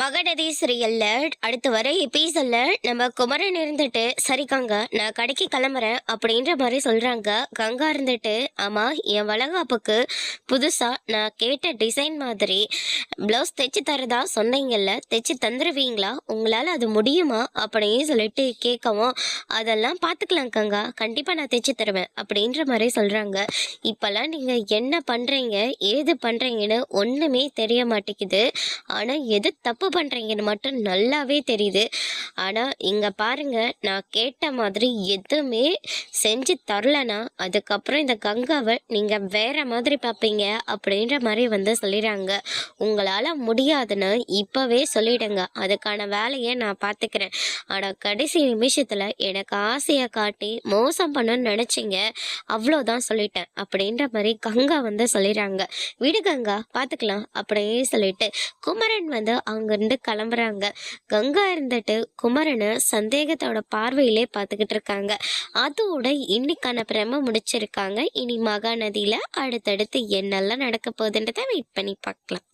மகநதி சீரியல்ல அடுத்து வர எபிசோட்ல நம்ம குமரன் இருந்துட்டு சரி கங்கா நான் கடைக்கு கிளம்புறேன் அப்படின்ற மாதிரி சொல்றாங்க. கங்கா இருந்துட்டு ஆமா என் வளகாப்புக்கு புதுசா நான் கேட்ட டிசைன் மாதிரி பிளவுஸ் தைச்சு தரதா சொன்னீங்கல்ல தைச்சு தந்துருவீங்களா? உங்களால அது முடியுமா? அப்படின்னு சொல்லிட்டு கேட்கவும் அதெல்லாம் பார்த்துக்கலாம் கங்கா. கண்டிப்பா நான் தைச்சு தருவேன். அப்படின்ற மாதிரி சொல்றாங்க. இப்பெல்லாம் நீங்க என்ன பண்றீங்க? ஏது பண்றீங்கன்னு ஒண்ணுமே தெரிய மாட்டேங்குது. ஆனா எது தப்பு பண்றீங்கன்னு மட்டும் நல்லாவே தெரியுது. ஆனால் இங்கே பாருங்க நான் கேட்ட மாதிரி எதுவுமே செஞ்சு தரலனா அதுக்கப்புறம் இந்த கங்காவை நீங்கள் வேற மாதிரி பார்ப்பீங்க அப்படின்ற மாதிரி வந்து சொல்லிடுறாங்க. உங்களால் முடியாதுன்னு இப்போவே சொல்லிடுங்க. அதுக்கான வேலையை நான் பார்த்துக்கிறேன். ஆனால் கடைசி நிமிஷத்தில் எனக்கு ஆசையை காட்டி மோசம் பண்ணணும்னு நினச்சிங்க அவ்வளோதான் சொல்லிட்டேன் அப்படின்ற மாதிரி கங்கா வந்து சொல்லிடுறாங்க. விடு கங்கா பார்த்துக்கலாம் அப்படின்னு சொல்லிட்டு குமரன் வந்து அங்கேருந்து கிளம்புறாங்க. கங்கா இருந்துட்டு குமரனை சந்தேகத்தோட பார்வையிலே பார்த்துக்கிட்டு இருக்காங்க அதோட இன்னைக்கான பிரம முடிச்சிருக்காங்க. இனி மகாநதியில் அடுத்தடுத்து என்னெல்லாம் நடக்க போகுதுன்றதை வெயிட் பண்ணி பார்க்கலாம்.